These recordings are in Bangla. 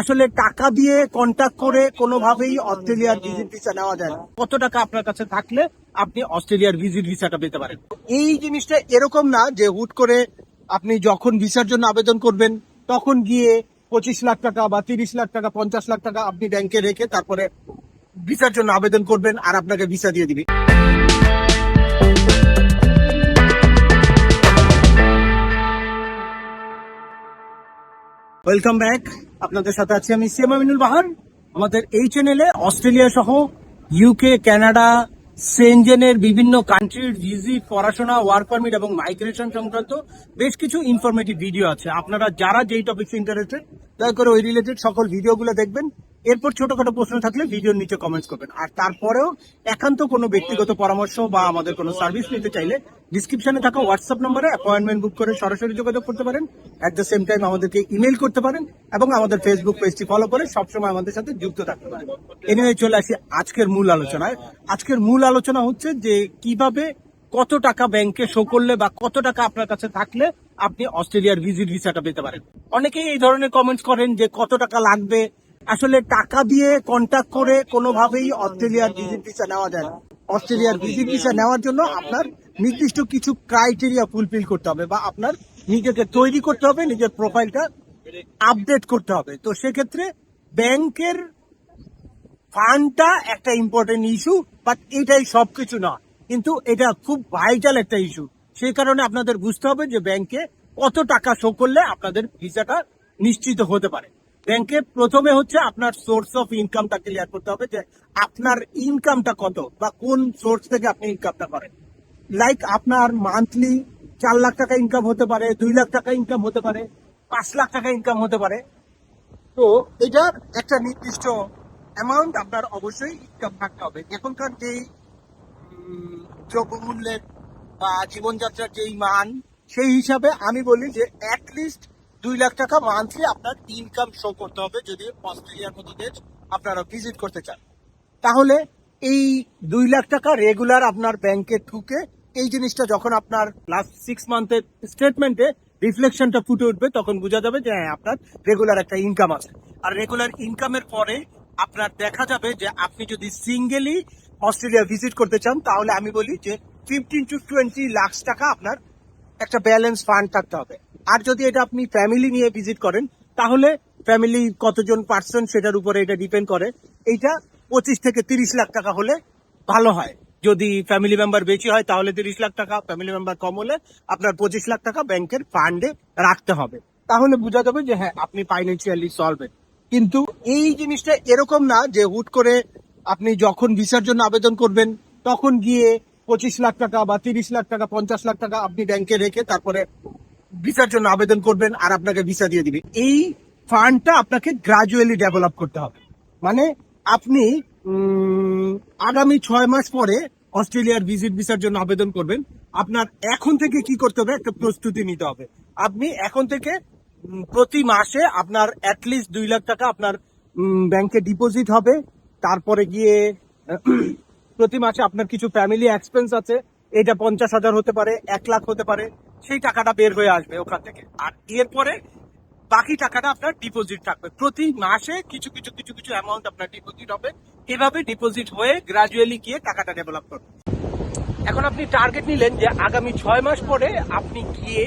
আসলে টাকা দিয়ে কন্ট্যাক্ট করে কোনোভাবেই অস্ট্রেলিয়ার ভিজিট ভিসা নেওয়া যায় কত টাকা আপনার কাছে থাকলে আপনি অস্ট্রেলিয়ার ভিজিট ভিসাটা পেতে পারেন? এই জিনিসটা এরকম না যে হুট করে আপনি যখন ভিসার জন্য আবেদন করবেন, তখন গিয়ে পঁচিশ লাখ টাকা বা তিরিশ লাখ টাকা, পঞ্চাশ লাখ টাকা আপনি ব্যাংকে রেখে তারপরে ভিসার জন্য আবেদন করবেন আর আপনাকে ভিসা দিয়ে দিবে। ওয়েলকাম ব্যাক আপনাদের সাথে আছি আমি সিএম আমিনুল বাহান আমাদের এই চ্যানেলে অস্ট্রেলিয়া সহ ইউকে কানাডা সেনজেনের বিভিন্ন কান্ট্রির ভিজিট পড়াশোনা ওয়ার্ক পারমিট এবং মাইগ্রেশন সংক্রান্ত বেশ কিছু ইনফরমেটিভ ভিডিও আছে। আপনারা যারা যেই টপিকস ইন্টারেস্টেড দয়া করে ওই রিলেটেড সকল ভিডিওগুলো দেখবেন। এরপর ছোটখাটো প্রশ্ন থাকলে ভিডিওর নিচে কমেন্টস করবেন। আর তারপরেও একান্ত কোনো ব্যক্তিগত পরামর্শ বা আমাদের কোনো সার্ভিস নিতে চাইলে ডিসক্রিপশনে থাকা হোয়াটসঅ্যাপ নম্বরে অ্যাপয়েন্টমেন্ট বুক করে সরাসরি যোগাযোগ করতে পারেন। অ্যাট দ্য সেম টাইম আমাদেরকে ইমেল করতে পারেন এবং আমাদের ফেসবুক পেজটি ফলো করে সবসময় আমাদের সাথে যুক্ত থাকতে পারেন। এনিওয়ে চলে আসি আজকের মূল আলোচনায়। আজকের মূল আলোচনা হচ্ছে যে কীভাবে কত টাকা ব্যাংকে শো করলে বা কত টাকা আপনার কাছে থাকলে আপনি অস্ট্রেলিয়ার ভিজিট ভিসাটা পেতে পারেন। অনেকেই এই ধরনের কমেন্টস করেন যে কত টাকা লাগবে আসলে টাকা দিয়ে কন্ট্যাক্ট করে কোনোভাবেই অস্ট্রেলিয়ার ভিজিট ভিসা নেওয়া যায় না। অস্ট্রেলিয়ার ভিজিট ভিসা নেওয়ার জন্য আপনার নির্দিষ্ট কিছু ক্রাইটেরিয়া ফুলফিল করতে হবে বা আপনার নিজেকে তৈরি করতে হবে, নিজের প্রোফাইলটা আপডেট করতে হবে। তো সেক্ষেত্রে ব্যাংকের ফান্ডটা একটা ইম্পর্টেন্ট ইস্যু বাট এটাই সবকিছু না। কিন্তু এটা খুব ভাইটাল একটা ইস্যু সেই কারণে আপনাদের বুঝতে হবে যে ব্যাংকে কত টাকা শো করলে আপনাদের ভিসাটা নিশ্চিত হতে পারে। ব্যাংকে প্রথমে হচ্ছে আপনার সোর্স অফ ইনকামটা ক্লিয়ার করতে হবে যে আপনার ইনকামটা কত বা কোন সোর্স থেকে আপনি ইনকামটা করেন। লাইক আপনার মান্থলি চার লাখ টাকা ইনকাম হতে পারে, দুই লাখ টাকা ইনকাম হতে পারে, পাঁচ লাখ টাকা ইনকাম হতে পারে। তো এটার একটা নির্দিষ্ট অ্যামাউন্ট আপনার অবশ্যই ইনকাম থাকতে হবে। এখনকার যেই দ্রব্যমূল্যের বা জীবনযাত্রার যেই মান, সেই হিসাবে আমি বলি যে অ্যাটলিস্ট দুই লাখ টাকা মান্থলি আপনার ইনকাম শো করতে হবে যদি অস্ট্রেলিয়ার মতো দেশ আপনারা ভিজিট করতে চান। তাহলে এই দুই লাখ টাকা রেগুলার আপনার ব্যাংকে ঢুকে এই জিনিসটা যখন আপনার লাস্ট সিক্স মান্থের স্টেটমেন্টে রিফ্লেকশনটা ফুটে উঠবে, তখন বোঝা যাবে যে হ্যাঁ আপনার রেগুলার একটা ইনকাম আছে। আর রেগুলার ইনকামের পরে আপনার দেখা যাবে যে আপনি যদি সিঙ্গেলি অস্ট্রেলিয়া ভিজিট করতে চান, তাহলে আমি বলি যে ফিফটিন টু টোয়েন্টি লাখ টাকা আপনার একটা ব্যালেন্স ফান্ড থাকতে হবে। আর যদি এটা আপনি ফ্যামিলি নিয়ে ভিজিট করেন, তাহলে ফ্যামিলি কতজন পার্সন সেটার উপরে এটা ডিপেন্ড করে। এইটা পঁচিশ থেকে তিরিশ লাখ টাকা হলে ভালো হয়। যদি ফ্যামিলি মেম্বার বেশি হয়, তাহলে তিরিশ লাখ টাকা ফ্যামিলি মেম্বার কম হলে আপনার পঁচিশ লাখ টাকা ব্যাংকের ফান্ডে রাখতে হবে। তাহলে বোঝা যাবে যে হ্যাঁ আপনি ফাইন্যান্সিয়ালি সলভেন্ট কিন্তু এই জিনিসটা এরকম না যে হুট করে আপনি যখন ভিসার জন্য আবেদন করবেন, তখন গিয়ে পঁচিশ লাখ টাকা বা তিরিশ লাখ টাকা, পঞ্চাশ লাখ টাকা আপনি ব্যাংকে রেখে তারপরে ভিসার জন্য আবেদন করবেন আর আপনাকে ভিসা দিয়ে দিবে। এই ফান্ডটা আপনাকে গ্রাজুয়ালি ডেভেলপ করতে হবে। মানে আপনি আগামী ছয় মাস পরে অস্ট্রেলিয়ার ভিজিট ভিসার জন্য আবেদন করবেন। আপনার এখন থেকে কি করতে হবে? একটা প্রস্তুতি নিতে হবে। আপনি এখন থেকে প্রতি মাসে আপনার অ্যাটলিস্ট দুই লাখ টাকা আপনার ব্যাংকে ডিপোজিট হবে। তারপরে গিয়ে, প্রতি মাসে আপনার কিছু ফ্যামিলি এক্সপেন্স আছে। এটা পঞ্চাশ হাজার হতে পারে, এক লাখ হতে পারে। সেই টাকাটা বের হয়ে আসবে ওখান থেকে। আর এরপরে বাকি টাকাটা আপনার ডিপোজিট থাকবে। প্রতি মাসে কিছু কিছু কিছু কিছু অ্যামাউন্ট আপনার ডিপোজিট হবে। এভাবে ডিপোজিট হয়ে গ্রাজুয়ালি গিয়ে টাকাটা ডেভেলপ করবে। এখন আপনি টার্গেট নিলেন যে আগামী ছয় মাস পরে আপনি গিয়ে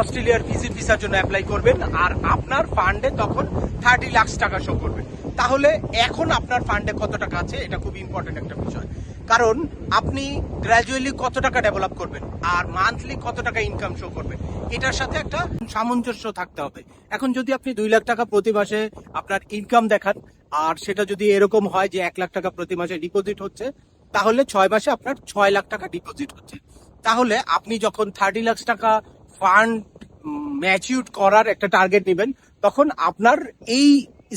অস্ট্রেলিয়ার ভিজিট ভিসার জন্য অ্যাপ্লাই করবেন আর আপনার ফান্ডে তখন থার্টি লাখ টাকা শো করবে। তাহলে এখন আপনার ফান্ডে কত টাকা আছে এটা খুব ইম্পর্টেন্ট একটা বিষয়। কারণ আপনি গ্র্যাজুয়ালি কত টাকা ডেভেলপ করবেন আর মান্থলি কত টাকা ইনকাম শো করবেন, এটার সাথে একটা সামঞ্জস্য থাকতে হবে। এখন যদি আপনি দুই লাখ টাকা প্রতি মাসে আপনার ইনকাম দেখান, আর সেটা যদি এরকম হয় যে এক লাখ টাকা প্রতি মাসে ডিপোজিট হচ্ছে, তাহলে ছয় মাসে আপনার ছয় লাখ টাকা ডিপোজিট হচ্ছে। তাহলে আপনি যখন থার্টি লাখ টাকা ফান্ড ম্যাচিউর করার একটা টার্গেট নেবেন, তখন আপনার এই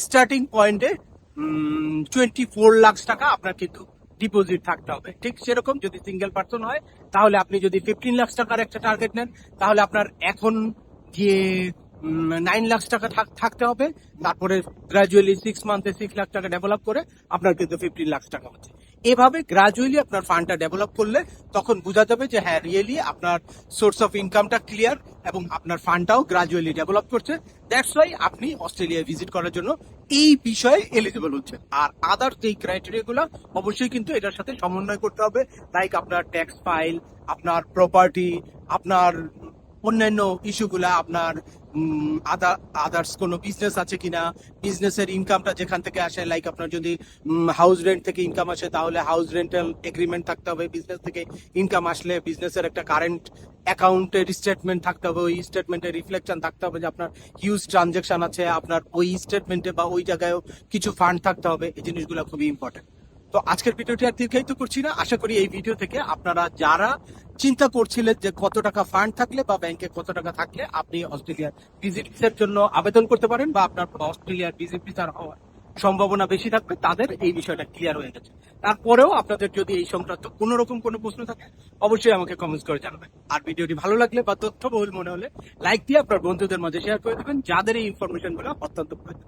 স্টার্টিং পয়েন্টে টোয়েন্টি ফোর লাখ টাকা আপনার কিন্তু ডিপোজিট থাকতে হবে। ঠিক সেরকম যদি সিঙ্গেল পার্সন হয়, তাহলে আপনি যদি ফিফটিন লাখ টাকার একটা টার্গেট নেন, তাহলে আপনার এখন গিয়ে নাইন লাখ টাকা থাক- থাকতে হবে। তারপরে গ্রাজুয়ালি সিক্স মান্থে সিক্স লাখ টাকা ডেভেলপ করে আপনার কিন্তু ফিফটিন লাখ টাকা হচ্ছে। এভাবে গ্রাজুয়ালি আপনার ফান্ডটা ডেভেলপ করলে তখন বোঝা যাবে যে হ্যাঁ রিয়েলি আপনার সোর্স অফ ইনকামটা ক্লিয়ার এবং আপনার ফান্ডটাও গ্রাজুয়ালি ডেভেলপ করছে। দ্যাটস ওয়াই আপনি অস্ট্রেলিয়ায় ভিজিট করার জন্য এই বিষয়ে এলিজিবল হচ্ছে আর আদার যেই ক্রাইটেরিয়া গুলো অবশ্যই কিন্তু এটার সাথে সমন্বয় করতে হবে। লাইক আপনার ট্যাক্স ফাইল আপনার প্রপার্টি আপনার অন্যান্য ইস্যুগুলা আপনার আদার্স কোনো বিজনেস আছে কিনা বিজনেসের ইনকামটা যেখান থেকে আসে লাইক আপনার যদি হাউস রেন্ট থেকে ইনকাম আসে, তাহলে হাউস রেন্টাল এগ্রিমেন্ট থাকতে হবে বিজনেস থেকে ইনকাম আসলে বিজনেসের একটা কারেন্ট অ্যাকাউন্টের স্টেটমেন্ট থাকতে হবে, ওই স্টেটমেন্টের রিফ্লেকশন থাকতে হবে যে আপনার হিউজ ট্রানজেকশন আছে, আপনার ওই স্টেটমেন্টে বা ওই জায়গায়ও কিছু ফান্ড থাকতে হবে, এই জিনিসগুলো খুবই ইম্পর্টেন্ট তো আজকের ভিডিওটি আর দীর্ঘায়িত করছি না। আশা করি এই ভিডিও থেকে আপনারা যারা চিন্তা করছিলেন যে কত টাকা ফান্ড থাকলে বা ব্যাংকে কত টাকা থাকলে আপনি অস্ট্রেলিয়ার ভিজিট ভিসার জন্য আবেদন করতে পারেন বা আপনার অস্ট্রেলিয়ার ভিজিট ভিসার হওয়ার সম্ভাবনা বেশি থাকবে, তাদের এই বিষয়টা ক্লিয়ার হয়ে গেছে। তারপরেও আপনাদের যদি এই সংক্রান্ত কোনো রকম কোনো প্রশ্ন থাকে, অবশ্যই আমাকে কমেন্টস করে জানাবেন। আর ভিডিওটি ভালো লাগলে বা তথ্যবহুল মনে হলে লাইক দিয়ে আপনার বন্ধুদের মাঝে শেয়ার করে দেবেন, যাদের এই ইনফরমেশনগুলো অত্যন্ত প্রয়োজন।